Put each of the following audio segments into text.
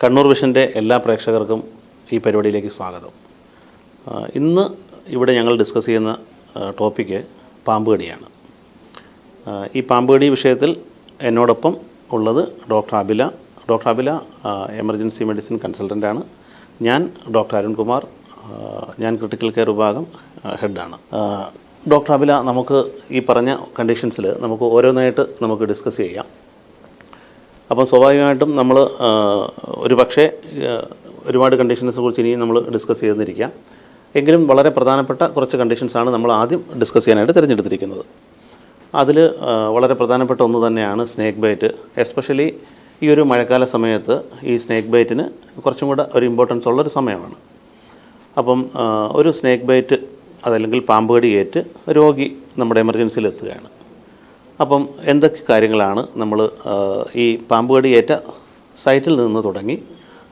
കണ്ണൂർ വിഷന്റെ എല്ലാ പ്രേക്ഷകർക്കും ഈ പരിപാടിയിലേക്ക് സ്വാഗതം. ഇന്ന് ഇവിടെ ഞങ്ങൾ ഡിസ്കസ് ചെയ്യുന്ന ടോപ്പിക്ക് പാമ്പ് കടിയാണ് ഈ പാമ്പ് കടി വിഷയത്തിൽ എന്നോടൊപ്പം ഉള്ളത് doctor Abila. Doctor Abila emergency medicine കൺസൾട്ടന്റാണ് ഞാൻ ഡോക്ടർ അരുൺകുമാർ ഞാൻ ക്രിട്ടിക്കൽ കെയർ വിഭാഗം ഹെഡാണ് ഡോക്ടർ അബില നമുക്ക് ഈ പറഞ്ഞ കണ്ടീഷൻസിൽ നമുക്ക് ഓരോന്നായിട്ട് നമുക്ക് ഡിസ്കസ് ചെയ്യാം. അപ്പോൾ സ്വാഭാവികമായിട്ടും നമ്മൾ ഒരു പക്ഷേ ഒരുപാട് കണ്ടീഷൻസിനെ കുറിച്ച് ഇനിയും നമ്മൾ ഡിസ്കസ് ചെയ്തിരിക്കാം എങ്കിലും വളരെ പ്രധാനപ്പെട്ട കുറച്ച് കണ്ടീഷൻസാണ് നമ്മൾ ആദ്യം ഡിസ്കസ് ചെയ്യാനായിട്ട് തിരഞ്ഞെടുത്തിരിക്കുന്നത്. അതിൽ വളരെ പ്രധാനപ്പെട്ട ഒന്ന് തന്നെയാണ് സ്നേക്ക് ബൈറ്റ് എസ്പെഷ്യലി ഈ ഒരു മഴക്കാല സമയത്ത് ഈ സ്നേക്ക് ബൈറ്റിന് കുറച്ചും കൂടെ ഒരു ഇമ്പോർട്ടൻസ് ഉള്ളൊരു സമയമാണ്. അപ്പം ഒരു സ്നേക്ക് ബൈറ്റ് അതല്ലെങ്കിൽ പാമ്പുകടി ഏറ്റ് രോഗി നമ്മുടെ എമർജൻസിയിൽ എത്തുകയാണ് അപ്പം എന്തൊക്കെ കാര്യങ്ങളാണ് നമ്മൾ ഈ പാമ്പ് ഏറ്റ സൈറ്റിൽ നിന്ന് തുടങ്ങി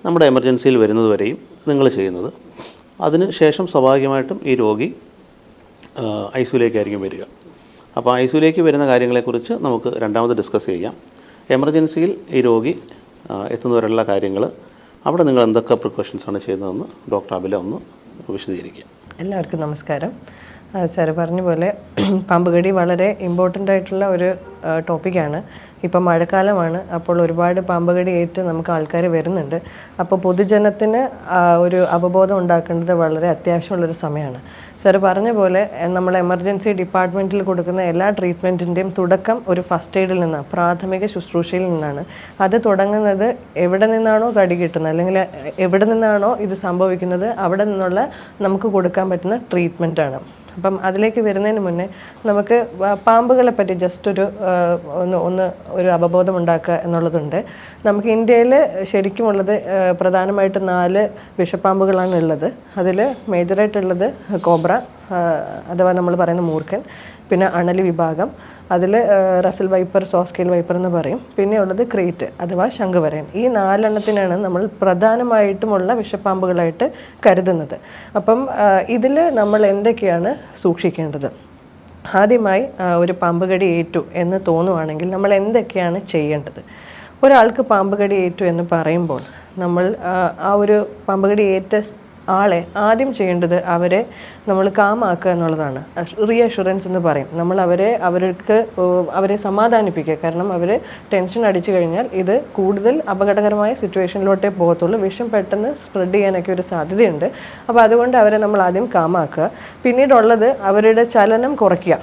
നമ്മുടെ എമർജൻസിയിൽ വരുന്നത് വരെയും നിങ്ങൾ ചെയ്യുന്നത്. അതിന് ശേഷം സ്വാഭാവികമായിട്ടും ഈ രോഗി ഐ സിയിലേക്കായിരിക്കും വരിക. അപ്പോൾ ഐ സിയിലേക്ക് വരുന്ന കാര്യങ്ങളെക്കുറിച്ച് നമുക്ക് രണ്ടാമത് ഡിസ്കസ് ചെയ്യാം. എമർജൻസിയിൽ ഈ രോഗി എത്തുന്നവരെയുള്ള കാര്യങ്ങൾ അവിടെ നിങ്ങൾ എന്തൊക്കെ പ്രിക്കോഷൻസാണ് ചെയ്യുന്നതെന്ന് ഡോക്ടർ അബില ഒന്ന് വിശദീകരിക്കുക. എല്ലാവർക്കും നമസ്കാരം. സാറ് പറഞ്ഞ പോലെ പാമ്പ് വളരെ ഇമ്പോർട്ടന്റ് ആയിട്ടുള്ള ഒരു ടോപ്പിക്കാണ് ഇപ്പം മഴക്കാലമാണ് അപ്പോൾ ഒരുപാട് പാമ്പ് ഏറ്റ് നമുക്ക് ആൾക്കാർ വരുന്നുണ്ട്. അപ്പോൾ പൊതുജനത്തിന് ഒരു അവബോധം ഉണ്ടാക്കേണ്ടത് വളരെ അത്യാവശ്യമുള്ളൊരു സമയമാണ്. സർ പറഞ്ഞ പോലെ നമ്മൾ എമർജൻസി ഡിപ്പാർട്ട്മെന്റിൽ കൊടുക്കുന്ന എല്ലാ ട്രീറ്റ്മെന്റിന്റെയും തുടക്കം ഒരു ഫസ്റ്റ് എയ്ഡിൽ നിന്നാണ് പ്രാഥമിക ശുശ്രൂഷയിൽ നിന്നാണ്. അത് തുടങ്ങുന്നത് എവിടെ നിന്നാണോ കടി കിട്ടുന്നത് അല്ലെങ്കിൽ എവിടെ നിന്നാണോ ഇത് സംഭവിക്കുന്നത് അവിടെ നിന്നുള്ള നമുക്ക് കൊടുക്കാൻ പറ്റുന്ന ട്രീറ്റ്മെന്റാണ് അപ്പം അതിലേക്ക് വരുന്നതിന് മുന്നേ നമുക്ക് പാമ്പുകളെ പറ്റി ജസ്റ്റ് ഒരു ഒന്ന് ഒന്ന് ഒരു അവബോധം ഉണ്ടാക്കുക എന്നുള്ളതുണ്ട്. നമുക്ക് ഇന്ത്യയിൽ ശരിക്കുമുള്ളത് പ്രധാനമായിട്ട് നാല് വിഷപ്പാമ്പുകളാണ് ഉള്ളത്. അതിൽ മേജറായിട്ടുള്ളത് കോബ്ര അഥവാ നമ്മൾ പറയുന്ന മൂർഖൻ. പിന്നെ അണലി വിഭാഗം അതിൽ റസൽ വൈപ്പർ സോസ്കെയിൽ വൈപ്പർ എന്ന് പറയും. പിന്നെ ഉള്ളത് ക്രീറ്റ് അഥവാ ശംഖുവരയൻ. ഈ നാലെണ്ണത്തിനാണ് നമ്മൾ പ്രധാനമായിട്ടുമുള്ള വിഷപ്പാമ്പുകളായിട്ട് കരുതുന്നത്. അപ്പം ഇതിൽ നമ്മൾ എന്തൊക്കെയാണ് സൂക്ഷിക്കേണ്ടത്? ആദ്യമായി ഒരു പാമ്പ് കടി ഏറ്റു എന്ന് തോന്നുവാണെങ്കിൽ നമ്മൾ എന്തൊക്കെയാണ് ചെയ്യേണ്ടത്? ഒരാൾക്ക് പാമ്പ് കടി ഏറ്റു എന്ന് പറയുമ്പോൾ നമ്മൾ ആ ഒരു പാമ്പ് കടി ഏറ്റ ആളെ ആദ്യം ചെയ്യേണ്ടത് അവരെ നമ്മൾ കാമാക്കുക എന്നുള്ളതാണ്. റീ റീഅഷുറൻസ് എന്ന് പറയും. നമ്മൾ അവരെ അവർക്ക് അവരെ സമാധാനിപ്പിക്കുക. കാരണം അവർ ടെൻഷൻ അടിച്ചു കഴിഞ്ഞാൽ ഇത് കൂടുതൽ അപകടകരമായ സിറ്റുവേഷനിലോട്ടേ പോകത്തുള്ളൂ. വിഷം പെട്ടെന്ന് സ്പ്രെഡ് ചെയ്യാനൊക്കെ ഒരു സാധ്യതയുണ്ട്. അപ്പോൾ അതുകൊണ്ട് അവരെ നമ്മൾ ആദ്യം കാമാക്കുക. പിന്നീടുള്ളത് അവരുടെ ചലനം കുറയ്ക്കുക.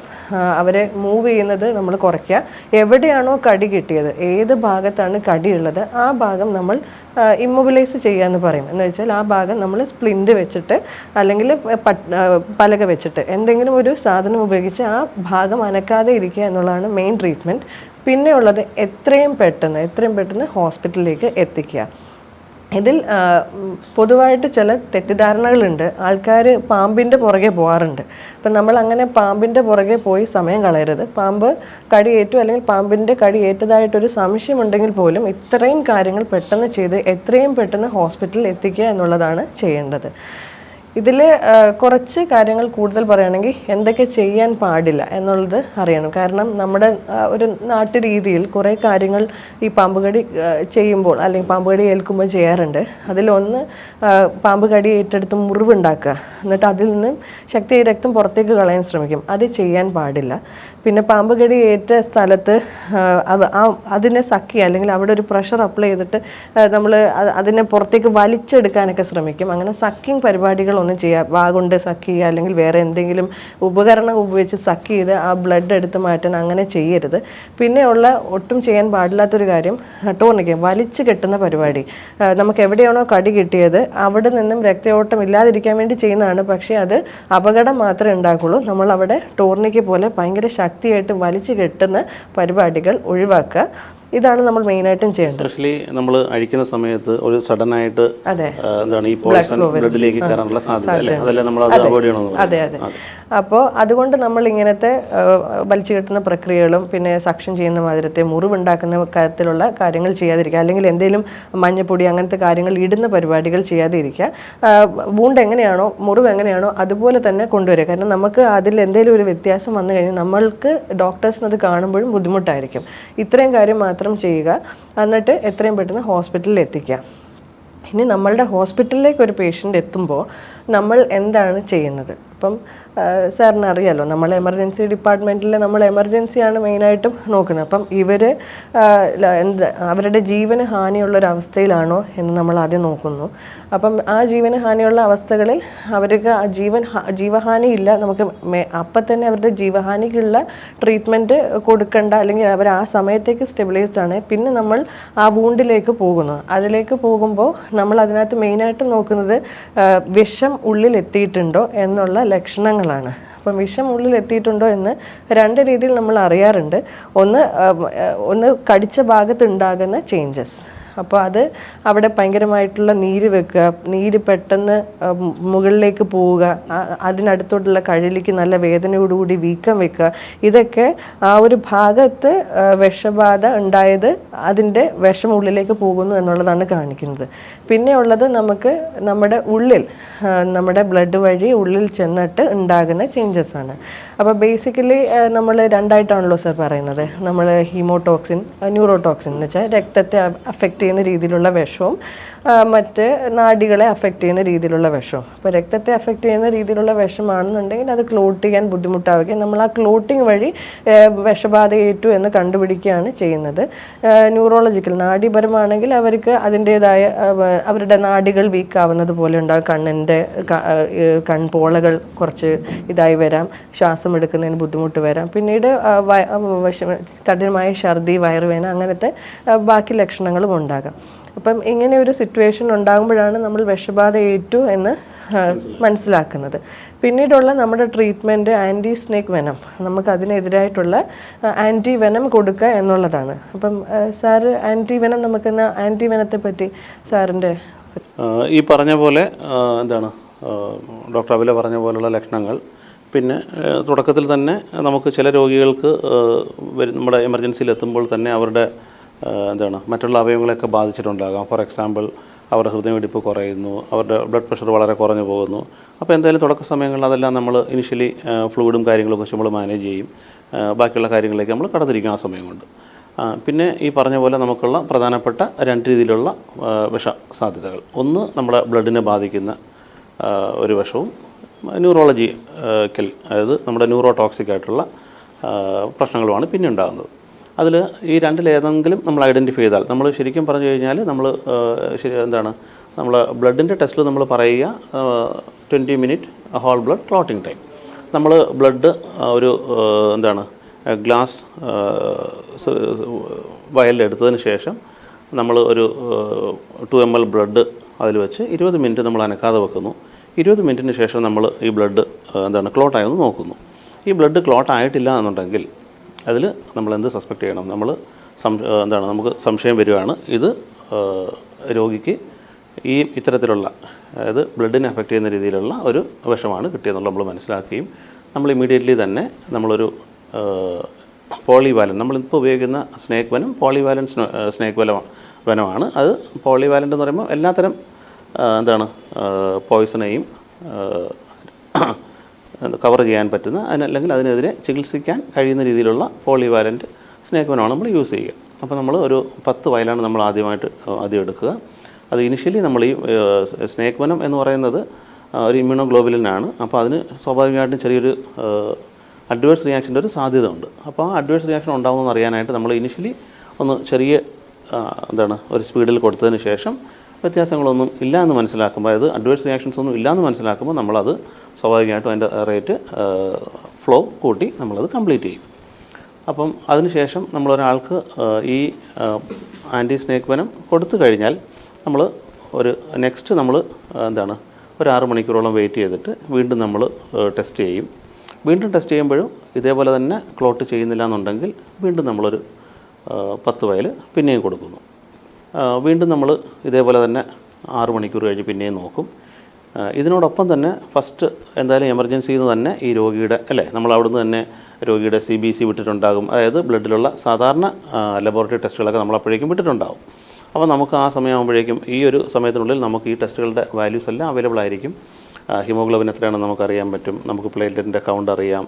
അവരെ മൂവ് ചെയ്യുന്നത് നമ്മൾ കുറയ്ക്കുക. എവിടെയാണോ കടി കിട്ടിയത് ഏത് ഭാഗത്താണ് കടിയുള്ളത് ആ ഭാഗം നമ്മൾ ഇമ്മൊബിലൈസ് ചെയ്യുക എന്ന് പറയും. എന്ന് വെച്ചാൽ ആ ഭാഗം നമ്മൾ സ്പ്ലിന്റ് വെച്ചിട്ട് അല്ലെങ്കിൽ പലക വെച്ചിട്ട് എന്തെങ്കിലും ഒരു സാധനം ഉപയോഗിച്ച് ആ ഭാഗം അനക്കാതെ ഇരിക്കുക എന്നുള്ളതാണ് മെയിൻ ട്രീറ്റ്മെന്റ് പിന്നെയുള്ളത് എത്രയും പെട്ടെന്ന് എത്രയും പെട്ടെന്ന് ഹോസ്പിറ്റലിലേക്ക് എത്തിക്കുക. ഇതിൽ പൊതുവായിട്ട് ചില തെറ്റിദ്ധാരണകളുണ്ട്. ആൾക്കാർ പാമ്പിന്റെ പുറകെ പോകാറുണ്ട് അപ്പം നമ്മൾ അങ്ങനെ പാമ്പിന്റെ പുറകെ പോയി സമയം കളയരുത്. പാമ്പ് കടിയേറ്റു അല്ലെങ്കിൽ പാമ്പിന്റെ കടിയേറ്റതായിട്ടൊരു സംശയമുണ്ടെങ്കിൽ പോലും ഇത്രയും കാര്യങ്ങൾ പെട്ടെന്ന് ചെയ്ത് എത്രയും പെട്ടെന്ന് ഹോസ്പിറ്റലിൽ എത്തിക്കുക എന്നുള്ളതാണ് ചെയ്യേണ്ടത്. ഇതിൽ കുറച്ച് കാര്യങ്ങൾ കൂടുതൽ പറയുകയാണെങ്കിൽ എന്തൊക്കെ ചെയ്യാൻ പാടില്ല എന്നുള്ളത് അറിയണം. കാരണം നമ്മുടെ ഒരു നാട്ടു രീതിയിൽ കുറേ കാര്യങ്ങൾ ഈ പാമ്പുകടി ചെയ്യുമ്പോൾ അല്ലെങ്കിൽ പാമ്പുകടി ഏൽക്കുമ്പോൾ ചെയ്യാറുണ്ട്. അതിലൊന്ന് പാമ്പ് കടി ഏറ്റെടുത്ത് മുറിവുണ്ടാക്കുക. എന്നിട്ട് അതിൽ നിന്നും ശക്തിയായി രക്തം പുറത്തേക്ക് കളയാൻ ശ്രമിക്കും. അത് ചെയ്യാൻ പാടില്ല. പിന്നെ പാമ്പ് കടി ഏറ്റ സ്ഥലത്ത് ആ, അതിനെ സക്കി അല്ലെങ്കിൽ അവിടെ ഒരു പ്രഷർ അപ്ലൈ ചെയ്തിട്ട് നമ്മൾ അതിനെ പുറത്തേക്ക് വലിച്ചെടുക്കാനൊക്കെ ശ്രമിക്കും. അങ്ങനെ സക്കിങ് പരിപാടികളൊന്നും ചെയ്യുക വാ കൊണ്ട് സക്ക് അല്ലെങ്കിൽ വേറെ എന്തെങ്കിലും ഉപകരണം ഉപയോഗിച്ച് സക്ക് ചെയ്ത് ആ ബ്ലഡ് എടുത്ത് മാറ്റാൻ അങ്ങനെ ചെയ്യരുത്. പിന്നെയുള്ള ഒട്ടും ചെയ്യാൻ പാടില്ലാത്തൊരു കാര്യം ടോർണിക്ക വലിച്ചു കെട്ടുന്ന പരിപാടി. നമുക്ക് എവിടെയാണോ കടി കിട്ടിയത് അവിടെ നിന്നും രക്തയോട്ടം ഇല്ലാതിരിക്കാൻ വേണ്ടി ചെയ്യുന്നതാണ്. പക്ഷേ അത് അപകടം മാത്രമേ ഉണ്ടാക്കുള്ളൂ. നമ്മൾ അവിടെ ടോർണിക്ക പോലെ ഭയങ്കര ശക്തിയായിട്ട് വലിച്ചു കെട്ടുന്ന പരിപാടികൾ ഒഴിവാക്കുക. ഇതാണ് നമ്മൾ മെയിൻ മെയിനായിട്ടും ചെയ്യേണ്ടത്. സ്പെഷ്യലി നമ്മൾ അഴിക്കുന്ന സമയത്ത് ഒരു സഡൻ ആയിട്ട് അതെ. എന്താണ് ഈ പോയിസൺ ബ്ലഡിലേക്ക് കയറാനുള്ള സാധ്യത അതല്ലേ നമ്മൾ അത് അവോയ്ഡ് ചെയ്യണം അതെ അതെ. അപ്പോൾ അതുകൊണ്ട് നമ്മൾ ഇങ്ങനത്തെ വലിച്ചു കെട്ടുന്ന പ്രക്രിയകളും പിന്നെ സക്ഷൻ ചെയ്യുന്ന മാതിരത്തെ മുറിവുണ്ടാക്കുന്ന കാര്യത്തിലുള്ള കാര്യങ്ങൾ ചെയ്യാതിരിക്കുക. അല്ലെങ്കിൽ എന്തെങ്കിലും മഞ്ഞപ്പൊടി അങ്ങനത്തെ കാര്യങ്ങൾ ഇടുന്ന പരിപാടികൾ ചെയ്യാതെ ഇരിക്കുക വൂണ്ട് എങ്ങനെയാണോ മുറിവ് എങ്ങനെയാണോ അതുപോലെ തന്നെ കൊണ്ടുവരിക. കാരണം നമുക്ക് അതിൽ എന്തെങ്കിലും ഒരു വ്യത്യാസം വന്നു കഴിഞ്ഞാൽ നമ്മൾക്ക് ഡോക്ടേഴ്സിനത് കാണുമ്പോഴും ബുദ്ധിമുട്ടായിരിക്കും. ഇത്രയും കാര്യം മാത്രം ചെയ്യുക. എന്നിട്ട് എത്രയും പെട്ടെന്ന് ഹോസ്പിറ്റലിൽ എത്തിക്കുക. ഇനി നമ്മളുടെ ഹോസ്പിറ്റലിലേക്ക് ഒരു പേഷ്യന്റ് എത്തുമ്പോൾ നമ്മൾ എന്താണ് ചെയ്യുന്നത്? ഇപ്പം സാറിന് അറിയാലോ നമ്മൾ എമർജൻസി ഡിപ്പാർട്ട്മെന്റിൽ നമ്മൾ എമർജൻസിയാണ് മെയിനായിട്ടും നോക്കുന്നത്. അപ്പം ഇവർ എന്ത് അവരുടെ ജീവന് ഹാനിയുള്ള ഒരു അവസ്ഥയിലാണോ എന്ന് നമ്മൾ ആദ്യം നോക്കുന്നു. അപ്പം ആ ജീവന് ഹാനിയുള്ള അവസ്ഥകളിൽ അവർക്ക് ആ ജീവൻ ജീവഹാനി ഇല്ല നമുക്ക് അപ്പം തന്നെ അവരുടെ ജീവഹാനിക്കുള്ള ട്രീറ്റ്മെന്റ് കൊടുക്കേണ്ട അല്ലെങ്കിൽ അവർ ആ സമയത്തേക്ക് സ്റ്റെബിലൈസ്ഡ് ആണ്. പിന്നെ നമ്മൾ ആ വൂണ്ടിലേക്ക് പോകുന്നു. അതിലേക്ക് പോകുമ്പോൾ നമ്മൾ അതിനകത്ത് മെയിനായിട്ട് നോക്കുന്നത് വിഷം ഉള്ളിലെത്തിയിട്ടുണ്ടോ എന്നുള്ള എന്നുള്ള ലക്ഷണങ്ങളാണ് അപ്പം വിഷം ഉള്ളിൽ എത്തിയിട്ടുണ്ടോ എന്ന് രണ്ട് രീതിയിൽ നമ്മൾ അറിയാറുണ്ട്. ഒന്ന് ഒന്ന് കടിച്ച ഭാഗത്തുണ്ടാകുന്ന ചേഞ്ചസ് അപ്പോൾ അത് അവിടെ ഭയങ്കരമായിട്ടുള്ള നീര് വെക്കുക. നീര് പെട്ടെന്ന് മുകളിലേക്ക് പോവുക. അതിനടുത്തോട്ടുള്ള കഴലിക്ക് നല്ല വേദനയോടുകൂടി വീക്കം വെക്കുക. ഇതൊക്കെ ആ ഒരു ഭാഗത്ത് വിഷബാധ ഉണ്ടായത് അതിന്റെ വിഷം ഉള്ളിലേക്ക് പോകുന്നു എന്നുള്ളതാണ് കാണിക്കുന്നത്. പിന്നെ ഉള്ളത് നമുക്ക് നമ്മുടെ ഉള്ളിൽ നമ്മുടെ ബ്ലഡ് വഴി ഉള്ളിൽ ചെന്നിട്ട് ഉണ്ടാകുന്ന ചേഞ്ചസ് ആണ്. അപ്പോൾ ബേസിക്കലി നമ്മൾ രണ്ടായിട്ടാണല്ലോ സർ പറയുന്നത്. നമ്മൾ ഹീമോടോക്സിൻ ന്യൂറോടോക്സിൻ എന്ന് വെച്ചാൽ രക്തത്തെ അഫക്റ്റ് ചെയ്യുന്ന രീതിയിലുള്ള വിഷവും മറ്റ് നാഡികളെ അഫക്റ്റ് ചെയ്യുന്ന രീതിയിലുള്ള വിഷവും. അപ്പോൾ രക്തത്തെ അഫക്റ്റ് ചെയ്യുന്ന രീതിയിലുള്ള വിഷമാണെന്നുണ്ടെങ്കിൽ അത് ക്ലോട്ട് ചെയ്യാൻ ബുദ്ധിമുട്ടാവുകയും നമ്മൾ ആ ക്ലോട്ടിങ് വഴി വിഷബാധ ഏറ്റു എന്ന് കണ്ടുപിടിക്കുകയാണ് ചെയ്യുന്നത്. ന്യൂറോളജിക്കൽ നാഡീപരമാണെങ്കിൽ അവർക്ക് അതിന്റേതായ അവരുടെ നാഡികൾ വീക്കാവുന്നത് പോലെ ഉണ്ടാകും കണ്ണിന്റെ കൺപോളകൾ കുറച്ച് ഇതായി വരാം. ശ്വാസം എടുക്കുന്നതിന് ബുദ്ധിമുട്ട് വരാം. പിന്നീട് കഠിനമായ ഛർദി വയറുവേന അങ്ങനത്തെ ബാക്കി ലക്ഷണങ്ങളും ഉണ്ടാകാം. അപ്പം ഇങ്ങനെ ഒരു സിറ്റുവേഷൻ ഉണ്ടാകുമ്പോഴാണ് നമ്മൾ വിഷബാധ ഏറ്റു എന്ന് മനസ്സിലാക്കുന്നത്. പിന്നീടുള്ള നമ്മുടെ ട്രീറ്റ്മെന്റ് ആന്റി സ്നേക്ക് വെനം നമുക്ക് അതിനെതിരായിട്ടുള്ള ആന്റി വെനം കൊടുക്കുക എന്നുള്ളതാണ്. അപ്പം സാറ് ആന്റി വെനം നമുക്കെന്ന ആന്റി വെനത്തെ പറ്റി സാറിന്റെ ഈ പറഞ്ഞ പോലെ എന്താണ് ഡോക്ടർ അബില പറഞ്ഞ പോലുള്ള ലക്ഷണങ്ങൾ പിന്നെ തുടക്കത്തിൽ തന്നെ നമുക്ക് ചില രോഗികൾക്ക് നമ്മുടെ എമർജൻസിയിൽ എത്തുമ്പോൾ തന്നെ അവരുടെ എന്താണ് മറ്റുള്ള അവയവങ്ങളെയൊക്കെ ബാധിച്ചിട്ടുണ്ടാകാം. ഫോർ എക്സാമ്പിൾ അവരുടെ ഹൃദയമിടിപ്പ് കുറയുന്നു അവരുടെ ബ്ലഡ് പ്രഷർ വളരെ കുറഞ്ഞു പോകുന്നു. അപ്പോൾ എന്തായാലും തുടക്ക സമയങ്ങളിൽ അതെല്ലാം നമ്മൾ ഇനിഷ്യലി ഫ്ലൂയിഡും കാര്യങ്ങളൊക്കെ വെച്ച് നമ്മൾ മാനേജ് ചെയ്യും. ബാക്കിയുള്ള കാര്യങ്ങളിലേക്ക് നമ്മൾ കടന്നിരിക്കും ആ സമയം കൊണ്ട്. പിന്നെ ഈ പറഞ്ഞ പോലെ നമുക്കുള്ള പ്രധാനപ്പെട്ട രണ്ട് രീതിയിലുള്ള വിഷ സാധ്യതകൾ ഒന്ന് നമ്മുടെ ബ്ലഡിനെ ബാധിക്കുന്ന ഒരു വിഷവും ന്യൂറോളജിക്കൽ അതായത് നമ്മുടെ ന്യൂറോ ടോക്സിക് ആയിട്ടുള്ള പ്രശ്നങ്ങളുമാണ് പിന്നെ ഉണ്ടാകുന്നത് അതിൽ ഈ രണ്ടിലേതെങ്കിലും നമ്മൾ ഐഡന്റിഫൈ ചെയ്താൽ നമ്മൾ ശരിക്കും പറഞ്ഞു കഴിഞ്ഞാൽ നമ്മൾ ശരി എന്താണ് നമ്മൾ ബ്ലഡിന്റെ ടെസ്റ്റിൽ നമ്മൾ പറയുക twenty minute whole blood clotting time. നമ്മൾ ബ്ലഡ് ഒരു എന്താണ് ഗ്ലാസ് വയലിലെടുത്തതിന് ശേഷം നമ്മൾ ഒരു ടു എം എൽ ബ്ലഡ് അതിൽ വെച്ച് ഇരുപത് മിനിറ്റ് നമ്മൾ അനക്കാതെ വെക്കുന്നു. ഇരുപത് മിനിറ്റിന് ശേഷം നമ്മൾ ഈ ബ്ലഡ് എന്താണ് ക്ലോട്ടായെന്ന് നോക്കുന്നു. ഈ ബ്ലഡ് ക്ലോട്ട് ആയിട്ടില്ല എന്നുണ്ടെങ്കിൽ അതിൽ നമ്മൾ എന്ത് സസ്പെക്ട് ചെയ്യണം? നമ്മൾ എന്താണ് നമുക്ക് സംശയം വരികയാണ്. ഇത് രോഗിക്ക് ഈ ഇത്തരത്തിലുള്ള അതായത് ബ്ലഡിനെ അഫക്റ്റ് ചെയ്യുന്ന രീതിയിലുള്ള ഒരു വിഷമാണ് കിട്ടിയതെന്നുള്ള നമ്മൾ മനസ്സിലാക്കുകയും നമ്മൾ ഇമീഡിയറ്റ്ലി തന്നെ നമ്മളൊരു പോളിവാലൻ നമ്മളിപ്പോൾ ഉപയോഗിക്കുന്ന സ്നേക്ക് വനം പോളിവാലൻ സ്നേക്ക് വനം വനമാണ്. അത് പോളിവാലന്റ് എന്ന് പറയുമ്പോൾ എല്ലാത്തരം എന്താണ് പോയ്സണെയും കവർ ചെയ്യാൻ പറ്റുന്ന അതിന് അല്ലെങ്കിൽ അതിനെതിരെ ചികിത്സിക്കാൻ കഴിയുന്ന രീതിയിലുള്ള പോളിവാലന്റ് സ്നേക്ക് വനമാണ് നമ്മൾ യൂസ് ചെയ്യുക. അപ്പോൾ നമ്മൾ ഒരു പത്ത് വയലാണ് നമ്മൾ ആദ്യമായിട്ട് ആദ്യം എടുക്കുക. അത് ഇനിഷ്യലി നമ്മൾ ഈ സ്നേക്ക് വനം എന്ന് പറയുന്നത് ഒരു ഇമ്മ്യൂണോ ഇമ്മ്യൂണോഗ്ലോബുലിനാണ് അപ്പോൾ അതിന് സ്വാഭാവികമായിട്ടും ചെറിയൊരു അഡ്വേഴ്സ് റിയാക്ഷന്റെ ഒരു സാധ്യത ഉണ്ട് അപ്പോൾ ആ അഡ്വേഴ്സ് റിയാക്ഷൻ ഉണ്ടാകുമെന്ന് അറിയാനായിട്ട് നമ്മൾ ഇനിഷ്യലി ഒന്ന് ചെറിയ എന്താണ് ഒരു സ്പീഡിൽ കൊടുത്തതിന് ശേഷം വ്യത്യാസങ്ങളൊന്നും ഇല്ല എന്ന് മനസ്സിലാക്കുമ്പോൾ അതായത് അഡ്വേഴ്സ് റിയാക്ഷൻസ് ഒന്നും ഇല്ല എന്ന് മനസ്സിലാക്കുമ്പോൾ നമ്മളത് സ്വാഭാവികമായിട്ടും അതിന്റെ റേറ്റ് ഫ്ലോ കൂട്ടി നമ്മളത് കംപ്ലീറ്റ് ചെയ്യും. അപ്പം അതിനുശേഷം നമ്മളൊരാൾക്ക് ഈ ആന്റി സ്നേക്ക് വനം കൊടുത്തു കഴിഞ്ഞാൽ നമ്മൾ ഒരു നെക്സ്റ്റ് നമ്മൾ എന്താണ് ഒരു ആറ് മണിക്കൂറോളം വെയിറ്റ് ചെയ്തിട്ട് വീണ്ടും നമ്മൾ ടെസ്റ്റ് ചെയ്യും. വീണ്ടും ടെസ്റ്റ് ചെയ്യുമ്പോഴും ഇതേപോലെ തന്നെ ക്ലോട്ട് ചെയ്യുന്നില്ല എന്നുണ്ടെങ്കിൽ വീണ്ടും നമ്മളൊരു പത്ത് വയൽ പിന്നെയും കൊടുക്കുന്നു. വീണ്ടും നമ്മൾ ഇതേപോലെ തന്നെ ആറ് മണിക്കൂർ കഴിഞ്ഞ് പിന്നെയും നോക്കും. ഇതിനോടൊപ്പം തന്നെ ഫസ്റ്റ് എന്തായാലും എമർജൻസിയിൽ നിന്ന് തന്നെ ഈ രോഗിയുടെ അല്ലേ? നമ്മൾ അവിടുന്ന് തന്നെ രോഗിയുടെ സി ബി സി വിട്ടിട്ടുണ്ടാകും. അതായത് ബ്ലഡിലുള്ള സാധാരണ ലബോറട്ടറി ടെസ്റ്റുകളൊക്കെ നമ്മൾ അപ്പോഴേക്കും വിട്ടിട്ടുണ്ടാകും അപ്പോൾ നമുക്ക് ആ സമയമാകുമ്പോഴേക്കും ഈ ഒരു സമയത്തിനുള്ളിൽ നമുക്ക് ഈ ടെസ്റ്റുകളുടെ വാല്യൂസ് എല്ലാം അവൈലബിൾ ആയിരിക്കും. ഹിമോഗ്ലോബിൻ എത്രയാണെന്ന് നമുക്കറിയാൻ പറ്റും. നമുക്ക് പ്ലേറ്റിന്റെ കൗണ്ട് അറിയാം.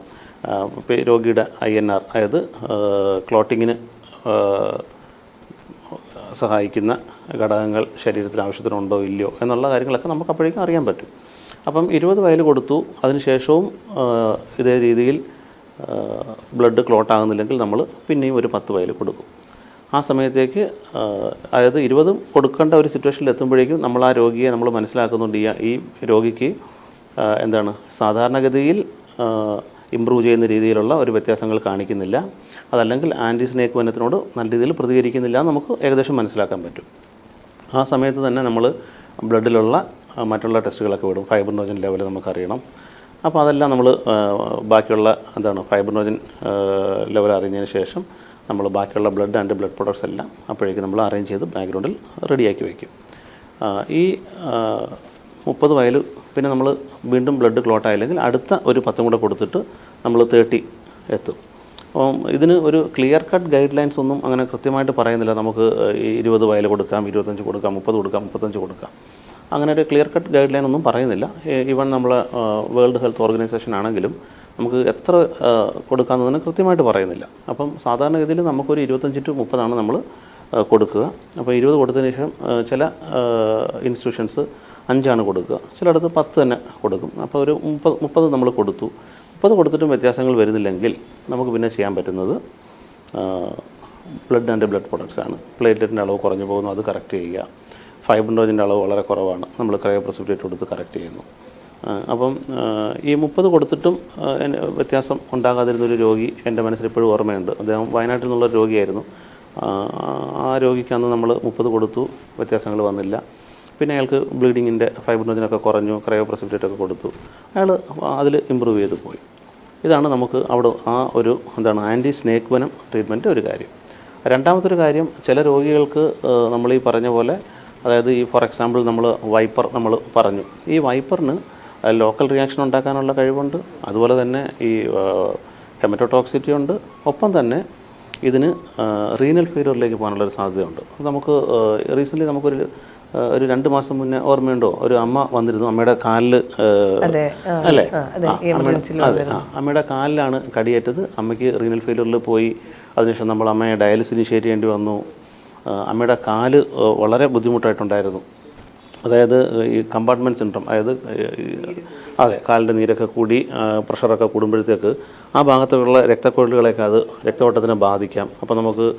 രോഗിയുടെ ഐ എൻ ആർ അതായത് ക്ലോട്ടിങ്ങിന് സഹായിക്കുന്ന ഘടകങ്ങൾ ശരീരത്തിന് ആവശ്യത്തിനുണ്ടോ ഇല്ലയോ എന്നുള്ള കാര്യങ്ങളൊക്കെ നമുക്ക് അപ്പോഴേക്കും അറിയാൻ പറ്റും. അപ്പം ഇരുപത് വയൽ കൊടുത്തു. അതിനുശേഷവും ശേഷവും ഇതേ രീതിയിൽ ബ്ലഡ് ക്ലോട്ട് ആകുന്നില്ലെങ്കിൽ നമ്മൾ പിന്നെയും ഒരു പത്ത് വയൽ കൊടുക്കും. ആ സമയത്തേക്ക് അതായത് ഇരുപതും കൊടുക്കേണ്ട ഒരു സിറ്റുവേഷനിൽ എത്തുമ്പോഴേക്കും നമ്മൾ ആ രോഗിയെ നമ്മൾ മനസ്സിലാക്കുന്നുണ്ട്. ഈ രോഗിക്ക് എന്താണ്? സാധാരണഗതിയിൽ ഇമ്പ്രൂവ് ചെയ്യുന്ന രീതിയിലുള്ള ഒരു വ്യത്യാസങ്ങൾ കാണിക്കുന്നില്ല. അതല്ലെങ്കിൽ ആന്റി സ്നേക്ക് വനത്തിനോട് നല്ല രീതിയിൽ പ്രതികരിക്കുന്നില്ല നമുക്ക് ഏകദേശം മനസ്സിലാക്കാൻ പറ്റും. ആ സമയത്ത് തന്നെ നമ്മൾ ബ്ലഡിലുള്ള മറ്റുള്ള ടെസ്റ്റുകളൊക്കെ വിടും. ഫൈബ്രോജൻ ലെവൽ നമുക്കറിയണം. അപ്പോൾ അതെല്ലാം നമ്മൾ ബാക്കിയുള്ള എന്താണ് ഫൈബ്രോജൻ ലെവൽ അറിഞ്ഞതിന് ശേഷം നമ്മൾ ബാക്കിയുള്ള ബ്ലഡ് ആൻഡ് ബ്ലഡ് പ്രൊഡക്ട്സ് എല്ലാം അപ്പോഴേക്കും നമ്മൾ അറേഞ്ച് ചെയ്ത് ബാക്ക്ഗ്രൗണ്ടിൽ റെഡിയാക്കി വയ്ക്കും ഈ മുപ്പത് വയൽ പിന്നെ നമ്മൾ വീണ്ടും ബ്ലഡ് ക്ലോട്ട് ആയില്ലെങ്കിൽ അടുത്ത ഒരു പത്തും കൂടെ കൊടുത്തിട്ട് നമ്മൾ തേർട്ടി എത്തും. അപ്പം ഇതിന് ഒരു ക്ലിയർ കട്ട് ഗൈഡ് ലൈൻസ് ഒന്നും അങ്ങനെ കൃത്യമായിട്ട് പറയുന്നില്ല. നമുക്ക് ഇരുപത് വയൽ കൊടുക്കാം ഇരുപത്തഞ്ച് കൊടുക്കാം മുപ്പത് കൊടുക്കാം മുപ്പത്തഞ്ച് കൊടുക്കാം. അങ്ങനെ ഒരു ക്ലിയർ കട്ട് ഗൈഡ് ലൈൻ ഒന്നും പറയുന്നില്ല. ഈവൻ നമ്മൾ വേൾഡ് ഹെൽത്ത് ഓർഗനൈസേഷൻ ആണെങ്കിലും നമുക്ക് എത്ര കൊടുക്കാമെന്നതിന് കൃത്യമായിട്ട് പറയുന്നില്ല. അപ്പം സാധാരണഗതിയിൽ നമുക്കൊരു ഇരുപത്തഞ്ച് ടു മുപ്പതാണ് നമ്മൾ കൊടുക്കുക. അപ്പോൾ ഇരുപത് കൊടുത്തതിന് ശേഷം ചില ഇൻസ്റ്റിറ്റ്യൂഷൻസ് അഞ്ചാണ് കൊടുക്കുക. ചിലയിടത്ത് പത്ത് തന്നെ കൊടുക്കും. അപ്പോൾ ഒരു മുപ്പത് മുപ്പത് നമ്മൾ കൊടുത്തു. മുപ്പത് കൊടുത്തിട്ടും വ്യത്യാസങ്ങൾ വരുന്നില്ലെങ്കിൽ നമുക്ക് പിന്നെ ചെയ്യാൻ പറ്റുന്നത് ബ്ലഡ് ആൻഡ് ബ്ലഡ് പ്രൊഡക്ട്സ് ആണ്. പ്ലേറ്റ്ലെറ്റിന്റെ അളവ് കുറഞ്ഞു പോകുന്നു അത് കറക്റ്റ് ചെയ്യുക. ഫൈബ്രോജിന്റെ അളവ് വളരെ കുറവാണ്. നമ്മൾ ക്രയോപ്രസിപ്റ്റേറ്റ് കൊടുത്ത് കറക്റ്റ് ചെയ്യുന്നു. അപ്പം ഈ മുപ്പത് കൊടുത്തിട്ടും വ്യത്യാസം ഉണ്ടാകാതിരുന്നൊരു രോഗി എന്റെ മനസ്സിൽ ഇപ്പോഴും ഓർമ്മയുണ്ട്. അദ്ദേഹം വയനാട്ടിൽ നിന്നുള്ള രോഗിയായിരുന്നു. ആ, ആ രോഗിക്ക് അന്ന് നമ്മൾ മുപ്പത് കൊടുത്തു വ്യത്യാസങ്ങൾ വന്നില്ല. പിന്നെ അയാൾക്ക് ബ്ലീഡിങ്ങിന്റെ ഫൈബ്രോജിനൊക്കെ കുറഞ്ഞു ക്രയോ ക്രയോപ്രസിപ്പിറ്റേറ്റ് ഒക്കെ കൊടുത്തു. അയാൾ അതിൽ ഇമ്പ്രൂവ് ചെയ്ത് പോയി. ഇതാണ് നമുക്ക് അവിടെ ആ ഒരു എന്താണ് ആന്റി സ്നേക്ക് വനം ട്രീറ്റ്മെന്റ് ഒരു കാര്യം. രണ്ടാമത്തെ ഒരു കാര്യം ചില രോഗികൾക്ക് നമ്മൾ ഈ പറഞ്ഞ പോലെ അതായത് ഈ ഫോർ എക്സാമ്പിൾ നമ്മൾ വൈപ്പർ നമ്മൾ പറഞ്ഞു. ഈ വൈപ്പറിന് ലോക്കൽ റിയാക്ഷൻ ഉണ്ടാക്കാനുള്ള കഴിവുണ്ട്. അതുപോലെ തന്നെ ഈ ഹെമറ്റോടോക്സിറ്റി ഉണ്ട്. ഒപ്പം തന്നെ ഇതിന് റീനൽ ഫെയിലിയറിലേക്ക് പോകാനുള്ളൊരു സാധ്യതയുണ്ട്. നമുക്ക് റീസെന്റ്ലി നമുക്കൊരു ഒരു രണ്ട് മാസം മുന്നേ ഓർമ്മയുണ്ടോ? ഒരു അമ്മ വന്നിരുന്നു അമ്മയുടെ കാലിൽ അല്ലേ? അതെ അമ്മയുടെ- കാലിലാണ് കടിയേറ്റത്. അമ്മയ്ക്ക് റീനൽ ഫെയിലിയറിൽ പോയി. അതിനുശേഷം നമ്മൾ അമ്മയെ ഡയാലിസിസ് ഇനിഷ്യേറ്റ് ചെയ്യേണ്ടി വന്നു. അമ്മയുടെ കാൽ വളരെ ബുദ്ധിമുട്ടായിട്ടുണ്ടായിരുന്നു. അതായത് ഈ കമ്പാർട്ട്മെന്റ് സിൻഡ്രം അതായത് അതെ കാലിന്റെ നീരൊക്കെ കൂടി പ്രഷറൊക്കെ കൂടുമ്പോഴത്തേക്ക് ആ ഭാഗത്തുള്ള രക്തക്കൊഴലുകളെയൊക്കെ അത് രക്തവട്ടത്തിനെ ബാധിക്കാം. അപ്പോൾ നമുക്ക്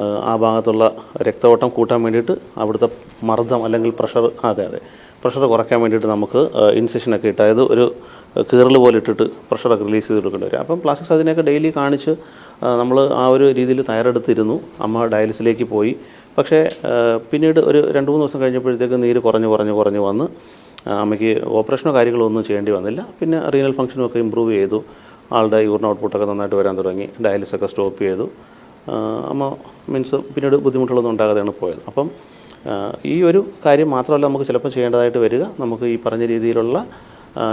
ആ, ഭാഗത്തുള്ള രക്തഓട്ടം കൂട്ടാൻ വേണ്ടിയിട്ട് അവിടുത്തെ മർദ്ദം അല്ലെങ്കിൽ പ്രഷർ അതെ അതെ. പ്രഷർ കുറയ്ക്കാൻ വേണ്ടിയിട്ട് നമുക്ക് ഇൻസെഷനൊക്കെ ഇട്ട് അതായത് ഒരു കീറൽ പോലെ ഇട്ടിട്ട് പ്രഷറൊക്കെ റിലീസ് ചെയ്ത് കൊടുക്കേണ്ടി വരും. അപ്പം പ്ലാസ്റ്റിക് അതിനെയൊക്കെ ഡെയിലി കാണിച്ച് നമ്മൾ ആ ഒരു രീതിയിൽ തയ്യാറെടുത്തിരുന്നു. അമ്മ ഡയാലിസിലേക്ക് പോയി. പക്ഷേ പിന്നീട് ഒരു രണ്ട് മൂന്ന് ദിവസം കഴിഞ്ഞപ്പോഴത്തേക്ക് നീര് കുറഞ്ഞ് കുറഞ്ഞ് കുറഞ്ഞ് വന്ന് അമ്മയ്ക്ക് ഓപ്പറേഷനോ കാര്യങ്ങളോ ഒന്നും ചെയ്യേണ്ടി വന്നില്ല. പിന്നെ റീനൽ ഫംഗ്ഷനും ഒക്കെ ഇമ്പ്രൂവ് ചെയ്തു. ആളുടെ യൂറിൻ ഔട്ട്പുട്ടൊക്കെ നന്നായിട്ട് വരാൻ തുടങ്ങി. ഡയാലിസൊക്കെ സ്റ്റോപ്പ് ചെയ്തു. അമ്മ മീൻസ് പിന്നീട് ബുദ്ധിമുട്ടുകളൊന്നും ഉണ്ടാകാതെയാണ് പോയത്. അപ്പം ഈ ഒരു കാര്യം മാത്രമല്ല നമുക്ക് ചിലപ്പോൾ ചെയ്യേണ്ടതായിട്ട് വരിക. നമുക്ക് ഈ പറഞ്ഞ രീതിയിലുള്ള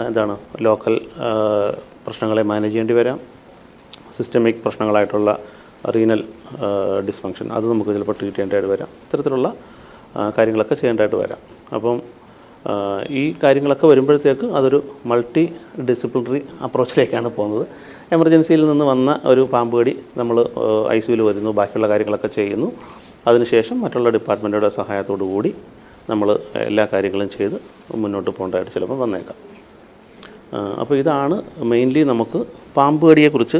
എന്താണ് ലോക്കൽ പ്രശ്നങ്ങളെ മാനേജ് ചെയ്യേണ്ടി വരാം. സിസ്റ്റമിക് പ്രശ്നങ്ങളായിട്ടുള്ള റീനൽ ഡിസ്ഫങ്ഷൻ അത് നമുക്ക് ചിലപ്പോൾ ട്രീറ്റ് ചെയ്യേണ്ടതായിട്ട് വരാം. ഇത്തരത്തിലുള്ള കാര്യങ്ങളൊക്കെ ചെയ്യേണ്ടതായിട്ട് വരാം. അപ്പം ഈ കാര്യങ്ങളൊക്കെ വരുമ്പോഴത്തേക്ക് അതൊരു മൾട്ടി ഡിസിപ്ലിനറി അപ്രോച്ചിലേക്കാണ് പോകുന്നത്. എമർജൻസിയിൽ നിന്ന് വന്ന ഒരു പാമ്പ് കടി നമ്മൾ ഐ സിയിൽ വരുന്നു ബാക്കിയുള്ള കാര്യങ്ങളൊക്കെ ചെയ്യുന്നു. അതിനുശേഷം മറ്റുള്ള ഡിപ്പാർട്ട്മെന്റുടെ സഹായത്തോടു കൂടി നമ്മൾ എല്ലാ കാര്യങ്ങളും ചെയ്ത് മുന്നോട്ട് പോകേണ്ടതായിട്ട് ചിലപ്പോൾ വന്നേക്കാം. അപ്പോൾ ഇതാണ് മെയിൻലി നമുക്ക് പാമ്പ് കടിയെക്കുറിച്ച്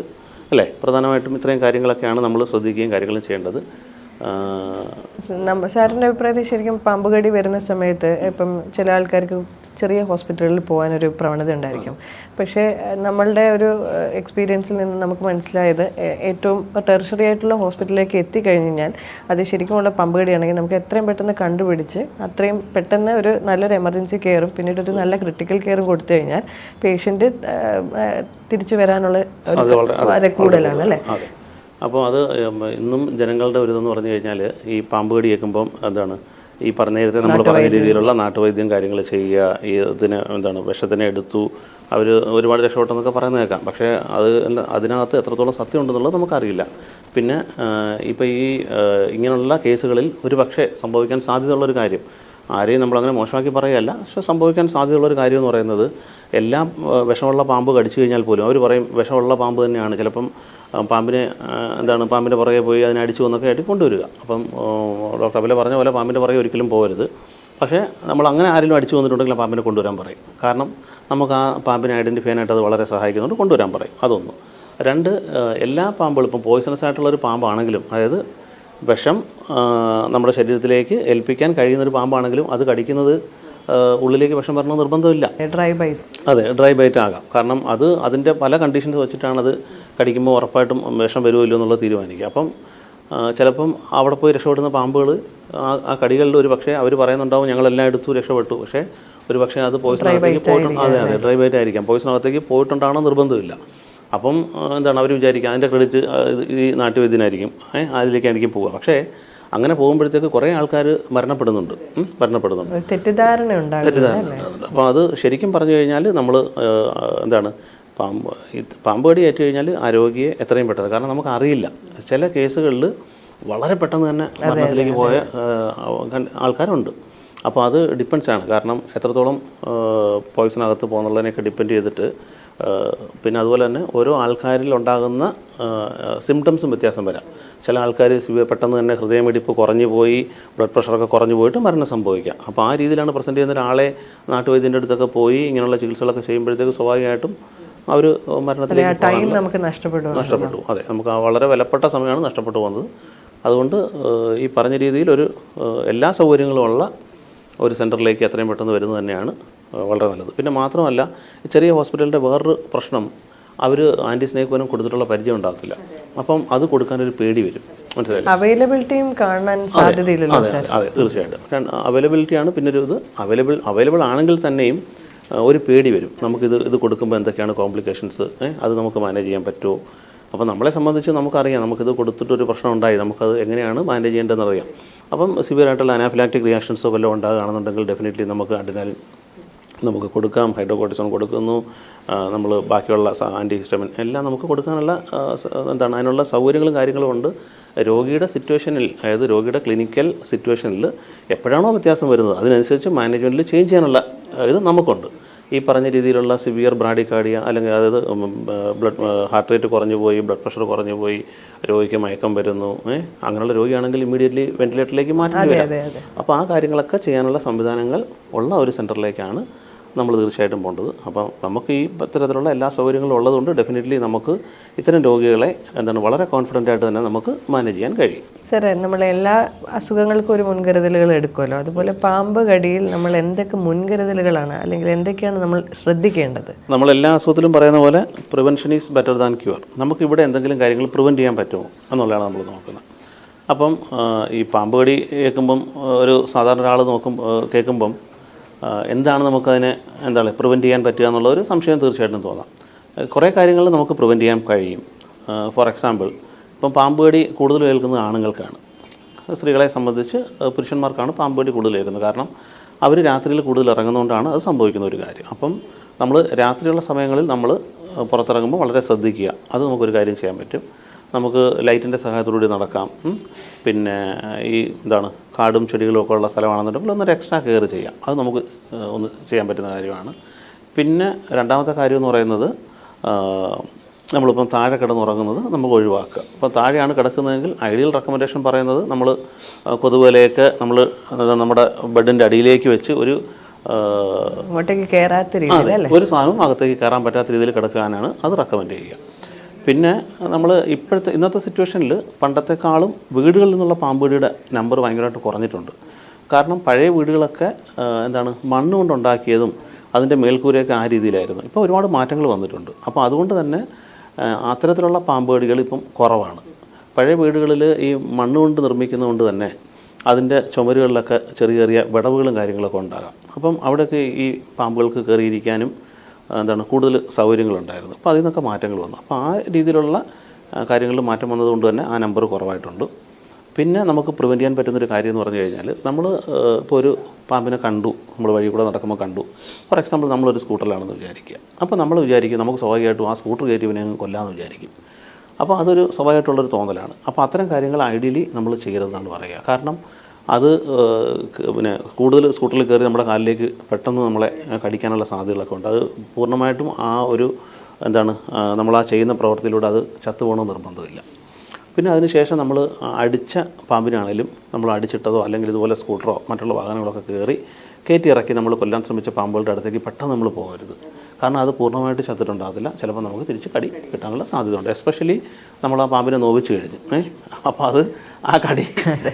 അല്ലേ? പ്രധാനമായിട്ടും ഇത്രയും കാര്യങ്ങളൊക്കെയാണ് നമ്മൾ ശ്രദ്ധിക്കുകയും കാര്യങ്ങളും ചെയ്യേണ്ടത്. സാറിന്റെ അഭിപ്രായത്തിൽ ശരിക്കും പാമ്പ് കടി വരുന്ന സമയത്ത് ഇപ്പം ചില ആൾക്കാർക്ക് ചെറിയ ഹോസ്പിറ്റലുകളിൽ പോകാനൊരു പ്രവണത ഉണ്ടായിരിക്കും. പക്ഷേ നമ്മളുടെ ഒരു എക്സ്പീരിയൻസിൽ നിന്ന് നമുക്ക് മനസ്സിലായത് ഏറ്റവും ടെറിഷറി ആയിട്ടുള്ള ഹോസ്പിറ്റലിലേക്ക് എത്തിക്കഴിഞ്ഞ് കഴിഞ്ഞാൽ അത് ശരിക്കുമുള്ള പമ്പ് കടിയാണെങ്കിൽ നമുക്ക് എത്രയും പെട്ടെന്ന് കണ്ടുപിടിച്ച് അത്രയും പെട്ടെന്ന് ഒരു നല്ലൊരു എമർജൻസി കെയറും പിന്നീട് ഒരു നല്ല ക്രിട്ടിക്കൽ കെയറും കൊടുത്തു കഴിഞ്ഞാൽ പേഷ്യന്റ് തിരിച്ചു വരാനുള്ള വളരെ- കൂടുതലാണ് അല്ലേ? അപ്പോൾ അത് ഇന്നും ജനങ്ങളുടെ ഒരു ഇതെന്ന് പറഞ്ഞു കഴിഞ്ഞാൽ ഈ പാമ്പ് കടി കേൾക്കുമ്പം എന്താണ് ഈ പറഞ്ഞ നേരത്തെ നമ്മൾ പറഞ്ഞ രീതിയിലുള്ള നാട്ടുവൈദ്യം കാര്യങ്ങൾ ചെയ്യുക ഈ ഇതിന് എന്താണ് വിഷത്തിനെ എടുത്തു അവർ ഒരുപാട് രക്ഷപ്പെട്ടെന്നൊക്കെ പറയുന്നത് കേൾക്കാം പക്ഷേ അത് അതിനകത്ത് എത്രത്തോളം സത്യം ഉണ്ടെന്നുള്ളത് നമുക്കറിയില്ല. പിന്നെ ഇപ്പോൾ ഈ ഇങ്ങനെയുള്ള കേസുകളിൽ ഒരു പക്ഷേ സംഭവിക്കാൻ സാധ്യതയുള്ളൊരു കാര്യം ആരെയും നമ്മളങ്ങനെ മോശമാക്കി പറയുകയല്ല. പക്ഷെ സംഭവിക്കാൻ സാധ്യതയുള്ള ഒരു കാര്യം എന്ന് പറയുന്നത് എല്ലാം വിഷമുള്ള പാമ്പ് കടിച്ചു കഴിഞ്ഞാൽ പോലും അവർ പറയും വിഷമുള്ള പാമ്പ് തന്നെയാണ്. ചിലപ്പം പാമ്പിനെ എന്താണ് പാമ്പിന്റെ പുറകെ പോയി അതിനെ അടിച്ചു എന്നൊക്കെ ആയിട്ട് കൊണ്ടുവരിക. അപ്പം ഡോക്ടർ അബല പറഞ്ഞ പോലെ പാമ്പിന്റെ പുറകെ ഒരിക്കലും പോകരുത് പക്ഷേ നമ്മൾ അങ്ങനെ ആരെങ്കിലും അടിച്ചു വന്നിട്ടുണ്ടെങ്കിൽ പാമ്പിനെ കൊണ്ടുവരാൻ പറയും. കാരണം നമുക്ക് ആ പാമ്പിനെ ഐഡന്റിഫൈ ആയിട്ട് അത് വളരെ സഹായിക്കുന്നുണ്ട് കൊണ്ടുവരാൻ പറയും. അതൊന്ന്. രണ്ട് എല്ലാ പാമ്പുകളും ഇപ്പം പോയിസണസ് ആയിട്ടുള്ള ഒരു പാമ്പാണെങ്കിലും അതായത് വിഷം നമ്മുടെ ശരീരത്തിലേക്ക് ഏൽപ്പിക്കാൻ കഴിയുന്ന ഒരു പാമ്പാണെങ്കിലും അത് കടിക്കുന്നത് ഉള്ളിലേക്ക് വിഷം വരണം നിർബന്ധമില്ല. ഡ്രൈ ബൈറ്റ് അതെ ഡ്രൈ ബൈറ്റ് ആകാം. കാരണം അത് അതിന്റെ പല കണ്ടീഷൻസ് വെച്ചിട്ടാണ് അത് കടിക്കുമ്പോൾ ഉറപ്പായിട്ടും വിഷം വരുമല്ലോ എന്നുള്ളത് തീരുമാനിക്കുക. അപ്പം ചിലപ്പം അവിടെ പോയി രക്ഷപ്പെടുന്ന പാമ്പുകൾ ആ ആ കടികളിൽ ഒരു പക്ഷേ അവർ പറയുന്നുണ്ടാവും ഞങ്ങളെല്ലാം എടുത്തു രക്ഷപ്പെട്ടു. പക്ഷേ ഒരു പക്ഷേ അത് പോയിസണകത്തേക്ക് പോയിട്ടുണ്ട് അതെ അതെ ഡ്രൈ ബൈറ്റ് ആയിരിക്കാം. പോയിസണകത്തേക്ക് പോയിട്ടുണ്ടാണോ നിർബന്ധമില്ല. അപ്പം എന്താണ് അവർ വിചാരിക്കുക അതിന്റെ ക്രെഡിറ്റ് ഈ നാട്ടുവൈദ്യനായിരിക്കും. ഏഹ് അതിലേക്കായിരിക്കും പോവുക. പക്ഷേ അങ്ങനെ പോകുമ്പോഴത്തേക്ക് കുറേ ആൾക്കാർ മരണപ്പെടുന്നുണ്ട്. മരണപ്പെടുന്നുണ്ട്. തെറ്റിദ്ധാരണ തെറ്റിദ്ധാരണ അപ്പോൾ അത് ശരിക്കും പറഞ്ഞു കഴിഞ്ഞാൽ നമ്മൾ എന്താണ് പാമ്പ് പാമ്പ് കടി ഏറ്റു കഴിഞ്ഞാൽ ആരോഗ്യം രോഗിയെ എത്രയും പെട്ടെന്ന്. കാരണം നമുക്ക് അറിയില്ല. ചില കേസുകളിൽ വളരെ പെട്ടെന്ന് തന്നെ മരണത്തിലേക്ക് പോയ ആൾക്കാരുണ്ട്. അപ്പോൾ അത് ഡിപ്പെൻസ് ആണ്. കാരണം എത്രത്തോളം പോയിസണകത്ത് പോകുന്നുള്ളതിനെയൊക്കെ ഡിപ്പെൻഡ് ചെയ്തിട്ട് പിന്നെ അതുപോലെ തന്നെ ഓരോ ആൾക്കാരിൽ ഉണ്ടാകുന്ന സിംറ്റംസും വ്യത്യാസം വരാം. ചില ആൾക്കാർ പെട്ടെന്ന് തന്നെ ഹൃദയമിടിപ്പ് കുറഞ്ഞു പോയി ബ്ലഡ് പ്രഷറൊക്കെ കുറഞ്ഞു പോയിട്ട് മരണം സംഭവിക്കാം. അപ്പോൾ ആ രീതിയിലാണ് പ്രസന്റ് ചെയ്യുന്ന ഒരാളെ നാട്ടുവൈദ്യന്റെ അടുത്തൊക്കെ പോയി ഇങ്ങനെയുള്ള ചികിത്സകളൊക്കെ ചെയ്യുമ്പോഴത്തേക്ക് സ്വാഭാവികമായിട്ടും അവർ മരണത്തിലേക്ക് ടൈം നമുക്ക് നഷ്ടപ്പെട്ടു നഷ്ടപ്പെട്ടു. അതെ നമുക്ക് ആ വളരെ വിലപ്പെട്ട സമയമാണ് നഷ്ടപ്പെട്ടു പോകുന്നത്. അതുകൊണ്ട് ഈ പറഞ്ഞ രീതിയിൽ ഒരു എല്ലാ സൗകര്യങ്ങളും ഉള്ള ഒരു സെന്ററിലേക്ക് എത്രയും പെട്ടെന്ന് വരുന്നത് തന്നെയാണ് വളരെ നല്ലത്. പിന്നെ മാത്രമല്ല ചെറിയ ഹോസ്പിറ്റലിന്റെ വേറൊരു പ്രശ്നം അവർ ആന്റി സ്നേഹ് കൊടുത്തിട്ടുള്ള പരിചയം ഉണ്ടാക്കില്ല അപ്പം അത് കൊടുക്കാനൊരു പേടി വരും. മനസ്സിലായില്ലേ? അവൈലബിലിറ്റിയും കാണാൻ സാധ്യതയില്ലല്ലോ അതെ അതെ തീർച്ചയായിട്ടും. അവൈലബിലിറ്റി ആണ് പിന്നെ ഒരു ഇത് അവൈലബിൾ അവൈലബിൾ ആണെങ്കിൽ തന്നെയും ഒരു പേടി വരും. നമുക്കിത് ഇത് കൊടുക്കുമ്പോൾ എന്തൊക്കെയാണ് കോംപ്ലിക്കേഷൻസ്? അത് നമുക്ക് മാനേജ് ചെയ്യാൻ പറ്റുമോ? അപ്പോൾ നമ്മളെ സംബന്ധിച്ച് നമുക്കറിയാം നമുക്കിത് കൊടുത്തിട്ടൊരു പ്രശ്നം ഉണ്ടായി നമുക്കത് എങ്ങനെയാണ് മാനേജ് ചെയ്യേണ്ടതെന്ന് അറിയാം അപ്പം സിവിയർ ആയിട്ടുള്ള അനാഫിലാക്റ്റിക് റിയാക്ഷൻസോ വല്ലതും ഉണ്ടാകുകയാണെന്നുണ്ടെങ്കിൽ ഡെഫിനറ്റ്ലി നമുക്ക് അഡിനാൽ നമുക്ക് കൊടുക്കാം ഹൈഡ്രോകോർട്ടിസോൺ കൊടുക്കുന്നു നമ്മൾ ബാക്കിയുള്ള ആന്റി ഹിസ്റ്റമിൻ എല്ലാം നമുക്ക് കൊടുക്കാനുള്ള എന്താണ് അതിനുള്ള സൗകര്യങ്ങളും കാര്യങ്ങളും ഉണ്ട്. രോഗിയുടെ സിറ്റുവേഷനിൽ അതായത് രോഗിയുടെ ക്ലിനിക്കൽ സിറ്റുവേഷനിൽ എപ്പോഴാണോ വ്യത്യാസം വരുന്നത് അതിനനുസരിച്ച് മാനേജ്മെന്റിൽ ചേഞ്ച് ചെയ്യാനുള്ള ഇത് നമുക്കുണ്ട്. ഈ പറഞ്ഞ രീതിയിലുള്ള സിവിയർ ബ്രാഡിക്കാർഡിയ അല്ലെങ്കിൽ അതായത് ബ്ലഡ് ഹാർട്ട് റേറ്റ് കുറഞ്ഞു പോയി ബ്ലഡ് പ്രഷർ കുറഞ്ഞു പോയി രോഗിക്ക് മയക്കം വരുന്നു അങ്ങനെയുള്ള രോഗിയാണെങ്കിൽ ഇമ്മീഡിയറ്റ്ലി വെന്റിലേറ്ററിലേക്ക് മാറ്റേണ്ടി വരാം. അപ്പോൾ ആ കാര്യങ്ങളൊക്കെ ചെയ്യാനുള്ള സംവിധാനങ്ങൾ ഉള്ള ഒരു സെന്ററിലേക്കാണ് നമ്മൾ തീർച്ചയായിട്ടും പോകേണ്ടത് അപ്പം നമുക്ക് ഈ ഇത്തരത്തിലുള്ള എല്ലാ സൗകര്യങ്ങളും ഉള്ളതുകൊണ്ട് ഡെഫിനറ്റ്ലി നമുക്ക് ഇത്തരം രോഗികളെ എന്താണ് വളരെ കോൺഫിഡന്റ് ആയിട്ട് തന്നെ നമുക്ക് മാനേജ് ചെയ്യാൻ കഴിയും. സാറേ നമ്മൾ എല്ലാ അസുഖങ്ങൾക്കും ഒരു മുൻകരുതലുകൾ എടുക്കുമല്ലോ. അതുപോലെ പാമ്പ് കടിയിൽ നമ്മൾ എന്തൊക്കെ മുൻകരുതലുകളാണ് അല്ലെങ്കിൽ എന്തൊക്കെയാണ് നമ്മൾ ശ്രദ്ധിക്കേണ്ടത്? നമ്മൾ എല്ലാ അസുഖത്തിലും പറയുന്ന പോലെ prevention is better than cure നമുക്ക് ഇവിടെ എന്തെങ്കിലും കാര്യങ്ങൾ പ്രിവെന്റ് ചെയ്യാൻ പറ്റുമോ എന്നുള്ളതാണ് നമ്മൾ നോക്കുന്നത്. അപ്പം ഈ പാമ്പ് കടി കേൾക്കുമ്പം ഒരു സാധാരണ ഒരാൾ നോക്കും കേൾക്കുമ്പം എന്താണ് നമുക്കതിനെ എന്താണ് പ്രിവെന്റ് ചെയ്യാൻ പറ്റുക എന്നുള്ള ഒരു സംശയം തീർച്ചയായിട്ടും തോന്നാം. കുറേ കാര്യങ്ങൾ നമുക്ക് പ്രിവെന്റ് ചെയ്യാൻ കഴിയും. ഫോർ എക്സാമ്പിൾ ഇപ്പം പാമ്പ് കടി കൂടുതൽ ഏൽക്കുന്നത് ആണുങ്ങൾക്കാണ്. സ്ത്രീകളെ സംബന്ധിച്ച് പുരുഷന്മാർക്കാണ് പാമ്പ് കടി കൂടുതൽ ഏൽക്കുന്നത്. കാരണം അവർ രാത്രിയിൽ കൂടുതൽ ഇറങ്ങുന്നതുകൊണ്ടാണ് അത് സംഭവിക്കുന്ന ഒരു കാര്യം. അപ്പം നമ്മൾ രാത്രിയുള്ള സമയങ്ങളിൽ നമ്മൾ പുറത്തിറങ്ങുമ്പോൾ വളരെ ശ്രദ്ധിക്കുക. അത് നമുക്കൊരു കാര്യം ചെയ്യാൻ പറ്റും. നമുക്ക് ലൈറ്റിന്റെ സഹായത്തോടുകൂടി നടക്കാം. പിന്നെ ഈ എന്താണ് കാടും ചെടികളും ഒക്കെ ഉള്ള സ്ഥലമാണെന്നുണ്ടെങ്കിൽ ഒന്നൊരു എക്സ്ട്രാ കെയർ ചെയ്യാം. അത് നമുക്ക് ഒന്ന് ചെയ്യാൻ പറ്റുന്ന കാര്യമാണ്. പിന്നെ രണ്ടാമത്തെ കാര്യം എന്ന് പറയുന്നത് നമ്മളിപ്പം താഴെ കിടന്നുറങ്ങുന്നത് നമുക്ക് ഒഴിവാക്കുക. അപ്പോൾ താഴെയാണ് കിടക്കുന്നതെങ്കിൽ ഐഡിയൽ റെക്കമെൻഡേഷൻ പറയുന്നത് നമ്മൾ കൊതുകുവലയൊക്കെ നമ്മൾ നമ്മുടെ ബെഡിന്റെ അടിയിലേക്ക് വെച്ച് ഒരു ഒരു സാധനവും അകത്തേക്ക് കയറാൻ പറ്റാത്ത രീതിയിൽ കിടക്കാനാണ് അത് റെക്കമെൻഡ് ചെയ്യുക. പിന്നെ നമ്മൾ ഇപ്പോഴത്തെ ഇന്നത്തെ സിറ്റുവേഷനിൽ പണ്ടത്തെക്കാളും വീടുകളിൽ നിന്നുള്ള പാമ്പുകടിയുടെ നമ്പർ ഭയങ്കരമായിട്ട് കുറഞ്ഞിട്ടുണ്ട്. കാരണം പഴയ വീടുകളൊക്കെ എന്താണ് മണ്ണ് കൊണ്ടുണ്ടാക്കിയതും അതിന്റെ മേൽക്കൂരയൊക്കെ ആ രീതിയിലായിരുന്നു. ഇപ്പോൾ ഒരുപാട് മാറ്റങ്ങൾ വന്നിട്ടുണ്ട്. അപ്പോൾ അതുകൊണ്ട് തന്നെ അത്തരത്തിലുള്ള പാമ്പുകടികൾ ഇപ്പം കുറവാണ്. പഴയ വീടുകളിൽ ഈ മണ്ണ് കൊണ്ട് നിർമ്മിക്കുന്നതുകൊണ്ട് തന്നെ അതിന്റെ ചുമരുകളിലൊക്കെ ചെറിയ ചെറിയ വിടവുകളും കാര്യങ്ങളൊക്കെ ഉണ്ടാകാം. അപ്പം അവിടെയൊക്കെ ഈ പാമ്പുകൾക്ക് കയറിയിരിക്കാനും എന്താണ് കൂടുതൽ സൗകര്യങ്ങളുണ്ടായിരുന്നു. അപ്പോൾ അതിൽ നിന്നൊക്കെ മാറ്റങ്ങൾ വന്നു. അപ്പോൾ ആ രീതിയിലുള്ള കാര്യങ്ങളിൽ മാറ്റം വന്നതുകൊണ്ട് തന്നെ ആ നമ്പർ കുറവായിട്ടുണ്ട്. പിന്നെ നമുക്ക് പ്രിവെന്റ് ചെയ്യാൻ പറ്റുന്നൊരു കാര്യം എന്ന് പറഞ്ഞു കഴിഞ്ഞാൽ നമ്മൾ ഇപ്പോൾ ഒരു പാമ്പിനെ കണ്ടു നമ്മൾ വഴി കൂടെ നടക്കുമ്പോൾ കണ്ടു. ഫോർ എക്സാമ്പിൾ നമ്മളൊരു സ്കൂട്ടറിലാണെന്ന് വിചാരിക്കുക. അപ്പോൾ നമ്മൾ വിചാരിക്കും നമുക്ക് സ്വാഭാവികമായിട്ടും ആ സ്കൂട്ടർ കയറ്റിയവനെ അങ്ങ് കൊല്ലാമെന്ന് വിചാരിക്കും. അപ്പോൾ അതൊരു സ്വാഭാവികമായിട്ടുള്ളൊരു തോന്നലാണ്. അപ്പോൾ അത്തരം കാര്യങ്ങൾ ഐഡിയലി നമ്മൾ ചെയ്യരുതെന്നാണ് പറയുക. കാരണം അത് പിന്നെ കൂടുതൽ സ്കൂട്ടറിൽ കയറി നമ്മുടെ കാലിലേക്ക് പെട്ടെന്ന് നമ്മളെ കടിക്കാനുള്ള സാധ്യതകളൊക്കെ ഉണ്ട്. അത് പൂർണമായിട്ടും ആ ഒരു എന്താണ് നമ്മൾ ആ ചെയ്യുന്ന പ്രവർത്തിയിലൂടെ അത് ചത്തുപോകണമെന്ന് നിർബന്ധമില്ല. പിന്നെ അതിനുശേഷം നമ്മൾ അടിച്ച പാമ്പിനാണെങ്കിലും നമ്മൾ അടിച്ചിട്ടതോ അല്ലെങ്കിൽ ഇതുപോലെ സ്കൂട്ടറോ മറ്റുള്ള വാഹനങ്ങളൊക്കെ കയറി കയറ്റി ഇറക്കി നമ്മൾ കൊല്ലാൻ ശ്രമിച്ച പാമ്പുകളുടെ അടുത്തേക്ക് പെട്ടെന്ന് നമ്മൾ പോകരുത്. കാരണം അത് പൂർണമായിട്ട് ചത്തിട്ടുണ്ടാകത്തില്ല. ചിലപ്പോൾ നമുക്ക് തിരിച്ച് കടി കിട്ടാനുള്ള സാധ്യതയുണ്ട്. എസ്പെഷ്യലി നമ്മൾ ആ പാമ്പിനെ നോവിച്ച് കഴിഞ്ഞ്. അപ്പോൾ അത് ആ കടി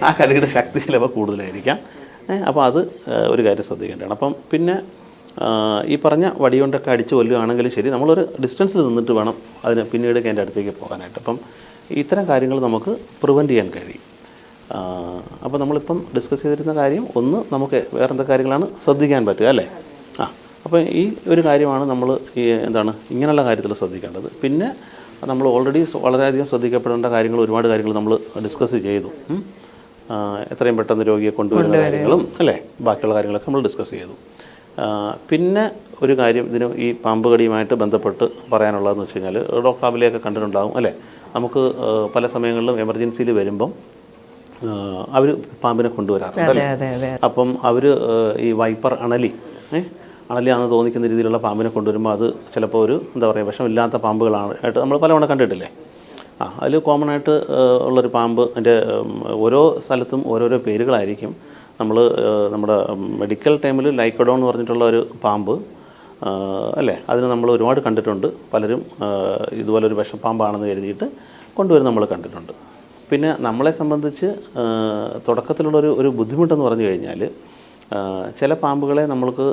ആ കടിയുടെ ശക്തി ചിലപ്പോൾ കൂടുതലായിരിക്കാം. അപ്പോൾ അത് ഒരു കാര്യം ശ്രദ്ധിക്കേണ്ടതാണ്. അപ്പം പിന്നെ ഈ പറഞ്ഞ വടി കൊണ്ടൊക്കെ അടിച്ച് കൊല്ലുകയാണെങ്കിലും ശരി നമ്മളൊരു ഡിസ്റ്റൻസിൽ നിന്നിട്ട് വേണം അതിന് പിന്നീട് അതിന്റെ അടുത്തേക്ക് പോകാനായിട്ട്. അപ്പം ഇത്തരം കാര്യങ്ങൾ നമുക്ക് പ്രിവെന്റ് ചെയ്യാൻ കഴിയും. അപ്പോൾ നമ്മളിപ്പം ഡിസ്കസ് ചെയ്തിരുന്ന കാര്യം ഒന്ന് നമുക്ക് വേറെ എന്തൊക്കെ കാര്യങ്ങളാണ് ശ്രദ്ധിക്കാൻ പറ്റുക അല്ലേ? ആ അപ്പോൾ ഈ ഒരു കാര്യമാണ് നമ്മൾ ഈ എന്താണ് ഇങ്ങനെയുള്ള കാര്യത്തിൽ ശ്രദ്ധിക്കേണ്ടത്. പിന്നെ നമ്മൾ ഓൾറെഡി വളരെയധികം ശ്രദ്ധിക്കപ്പെടേണ്ട കാര്യങ്ങൾ ഒരുപാട് കാര്യങ്ങൾ നമ്മൾ ഡിസ്കസ് ചെയ്തു. എത്രയും പെട്ടെന്ന് രോഗിയെ കൊണ്ടുവരുന്ന കാര്യങ്ങളും അല്ലേ? ബാക്കിയുള്ള കാര്യങ്ങളൊക്കെ നമ്മൾ ഡിസ്കസ് ചെയ്തു. പിന്നെ ഒരു കാര്യം ഇതിന് ഈ പാമ്പ് കടിയുമായിട്ട് ബന്ധപ്പെട്ട് പറയാനുള്ളതെന്ന് വെച്ച് കഴിഞ്ഞാൽ ഡോക്ടർ അബിലെയൊക്കെ കണ്ടിട്ടുണ്ടാകും അല്ലേ? നമുക്ക് പല സമയങ്ങളിലും എമർജൻസിയിൽ വരുമ്പം അവർ പാമ്പിനെ കൊണ്ടുവരാറുണ്ട് അപ്പം അവർ ഈ വൈപ്പർ അണലി ഏ? അണലിയാണെന്ന് തോന്നിക്കുന്ന രീതിയിലുള്ള പാമ്പിനെ കൊണ്ടുവരുമ്പോൾ അത് ചിലപ്പോൾ ഒരു എന്താ പറയുക വിഷമില്ലാത്ത പാമ്പുകളാണ്. ആയിട്ട് നമ്മൾ പലവണ കണ്ടിട്ടില്ലേ? ആ അതിൽ കോമൺ ആയിട്ട് ഉള്ളൊരു പാമ്പ് അതിന്റെ ഓരോ സ്ഥലത്തും ഓരോരോ പേരുകളായിരിക്കും. നമ്മൾ നമ്മുടെ മെഡിക്കൽ ടൈമിൽ ലൈക്കഡോൺ എന്ന് പറഞ്ഞിട്ടുള്ള ഒരു പാമ്പ് അല്ലേ? അതിന് നമ്മൾ ഒരുപാട് കണ്ടിട്ടുണ്ട്. പലരും ഇതുപോലൊരു വിഷപ്പാമ്പാണെന്ന് കരുതിയിട്ട് കൊണ്ടുവരും നമ്മൾ കണ്ടിട്ടുണ്ട്. പിന്നെ നമ്മളെ സംബന്ധിച്ച് തുടക്കത്തിലുള്ളൊരു ഒരു ബുദ്ധിമുട്ടെന്ന് പറഞ്ഞു കഴിഞ്ഞാൽ ചില പാമ്പുകളെ നമ്മൾക്ക്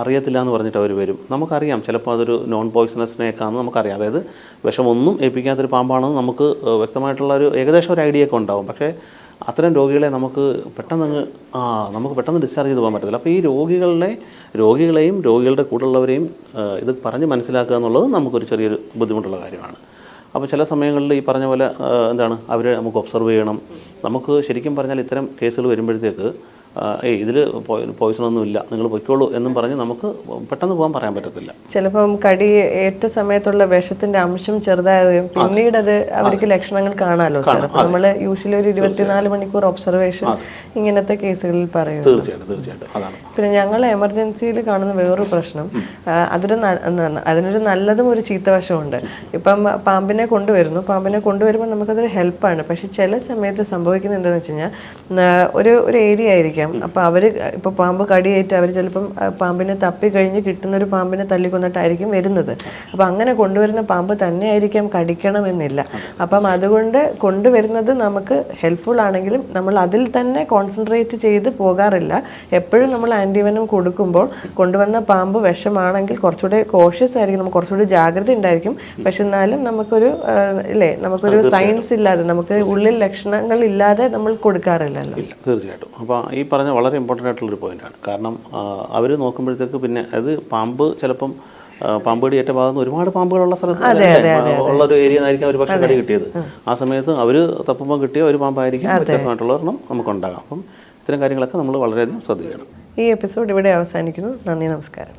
അറിയത്തില്ല എന്ന് പറഞ്ഞിട്ട് അവർ വരും. നമുക്കറിയാം ചിലപ്പോൾ അതൊരു നോൺ പോയിസണസ് സ്നേക്കാണെന്ന് നമുക്കറിയാം. അതായത് വിഷമൊന്നും ഏൽപ്പിക്കാത്തൊരു പാമ്പാണെന്ന് നമുക്ക് വ്യക്തമായിട്ടുള്ള ഒരു ഏകദേശം ഒരു ഐഡിയ ഒക്കെ ഉണ്ടാവും. പക്ഷേ അത്തരം രോഗികളെ നമുക്ക് പെട്ടെന്ന് ആ നമുക്ക് പെട്ടെന്ന് ഡിസ്ചാർജ് ചെയ്ത് പോകാൻ പറ്റത്തില്ല. അപ്പോൾ ഈ രോഗികളുടെ രോഗികളെയും രോഗികളുടെ കൂടെയുള്ളവരെയും ഇത് പറഞ്ഞ് മനസ്സിലാക്കുക എന്നുള്ളത് നമുക്കൊരു ചെറിയൊരു ബുദ്ധിമുട്ടുള്ള കാര്യമാണ്. അപ്പോൾ ചില സമയങ്ങളിൽ ഈ പറഞ്ഞ പോലെ എന്താണ് അവരെ നമുക്ക് ഒബ്സർവ് ചെയ്യണം. നമുക്ക് ശരിക്കും പറഞ്ഞാൽ ഇത്തരം കേസുകൾ വരുമ്പോഴത്തേക്ക് ഏയ് ഇതിൽ പോയിസൺ ഒന്നും ഇല്ല. നിങ്ങൾ പൊയ്ക്കോളൂ എന്നും പറഞ്ഞ് നമുക്ക് പെട്ടെന്ന് പോകാൻ പറയാൻ പറ്റത്തില്ല. ചിലപ്പം കടി ഏറ്റ സമയത്തുള്ള വിഷത്തിന്റെ അംശം ചെറുതാവുകയും പിന്നീട് അത് അവർക്ക് ലക്ഷണങ്ങൾ കാണാമല്ലോ സാർ നമ്മൾ യൂഷ്വലി ഒരു ഇരുപത്തിനാല് മണിക്കൂർ ഒബ്സർവേഷൻ ഇങ്ങനത്തെ കേസുകളിൽ പറയും തീർച്ചയായിട്ടും തീർച്ചയായിട്ടും. അതാണ്. പിന്നെ ഞങ്ങൾ എമർജൻസിയിൽ കാണുന്ന വേറൊരു പ്രശ്നം അതൊരു അതിനൊരു നല്ലതും ഒരു ചീത്ത വശമുണ്ട് ഇപ്പം പാമ്പിനെ കൊണ്ടുവരുന്നു. പാമ്പിനെ കൊണ്ടുവരുമ്പോൾ നമുക്കതൊരു ഹെൽപ്പാണ് പക്ഷെ ചില സമയത്ത് സംഭവിക്കുന്നത് എന്താണെന്ന് വെച്ച് കഴിഞ്ഞാൽ ഒരു ഒരു ഏരിയ ആയിരിക്കാം. അപ്പോൾ അവർ ഇപ്പോൾ പാമ്പ് കടിയേറ്റ് അവർ ചിലപ്പം പാമ്പിനെ തപ്പി കഴിഞ്ഞ് കിട്ടുന്ന ഒരു പാമ്പിനെ തല്ലിക്കൊന്നിട്ടായിരിക്കും വരുന്നത്. അപ്പോൾ അങ്ങനെ കൊണ്ടുവരുന്ന പാമ്പ് തന്നെ ആയിരിക്കാം കടിക്കണമെന്നില്ല. അപ്പം അതുകൊണ്ട് കൊണ്ടുവരുന്നത് നമുക്ക് ഹെൽപ്ഫുൾ ആണെങ്കിലും നമ്മൾ അതിൽ തന്നെ കോൺസെൻട്രേറ്റ് ചെയ്ത് പോകാറില്ല. എപ്പോഴും നമ്മൾ ആന്റിവനം കൊടുക്കുമ്പോൾ കൊണ്ടുവന്ന പാമ്പ് വിഷമാണെങ്കിൽ കുറച്ചുകൂടെ കോഷ്യസ് ആയിരിക്കും. നമുക്ക് കുറച്ചുകൂടി ജാഗ്രത ഉണ്ടായിരിക്കും. പക്ഷെ എന്നാലും നമുക്കൊരു ഇല്ലേ നമുക്കൊരു സയൻസ് ഇല്ലാതെ നമുക്ക് ഉള്ളിൽ ലക്ഷണങ്ങൾ ഇല്ലാതെ നമ്മൾ കൊടുക്കാറില്ലല്ലോ. തീർച്ചയായിട്ടും. അപ്പോൾ ഈ പറഞ്ഞ വളരെ ഇമ്പോർട്ടന്റ് ആയിട്ടുള്ളൊരു പോയിന്റാണ് കാരണം അവർ നോക്കുമ്പോഴത്തേക്ക് പിന്നെ അത് പാമ്പ് ചിലപ്പം പാമ്പ് കടി ഏറ്റ ഭാഗത്ത് ഒരുപാട് പാമ്പുകളുള്ള സ്ഥലത്ത്? ഉള്ള ഒരു ഏരിയ ആയിരിക്കും ഒരു പക്ഷേ കടി കിട്ടിയത്. ആ സമയത്ത് അവർ തപ്പുമ്പോൾ കിട്ടിയ ഒരു പാമ്പായിരിക്കും വ്യത്യാസമായിട്ടുള്ള ഒരെണ്ണം നമുക്കുണ്ടാകാം. അപ്പം ഇത്തരം കാര്യങ്ങളൊക്കെ നമ്മൾ വളരെയധികം ശ്രദ്ധിക്കണം. ഈ എപ്പിസോഡ് ഇവിടെ അവസാനിക്കുന്നു. നന്ദി നമസ്കാരം.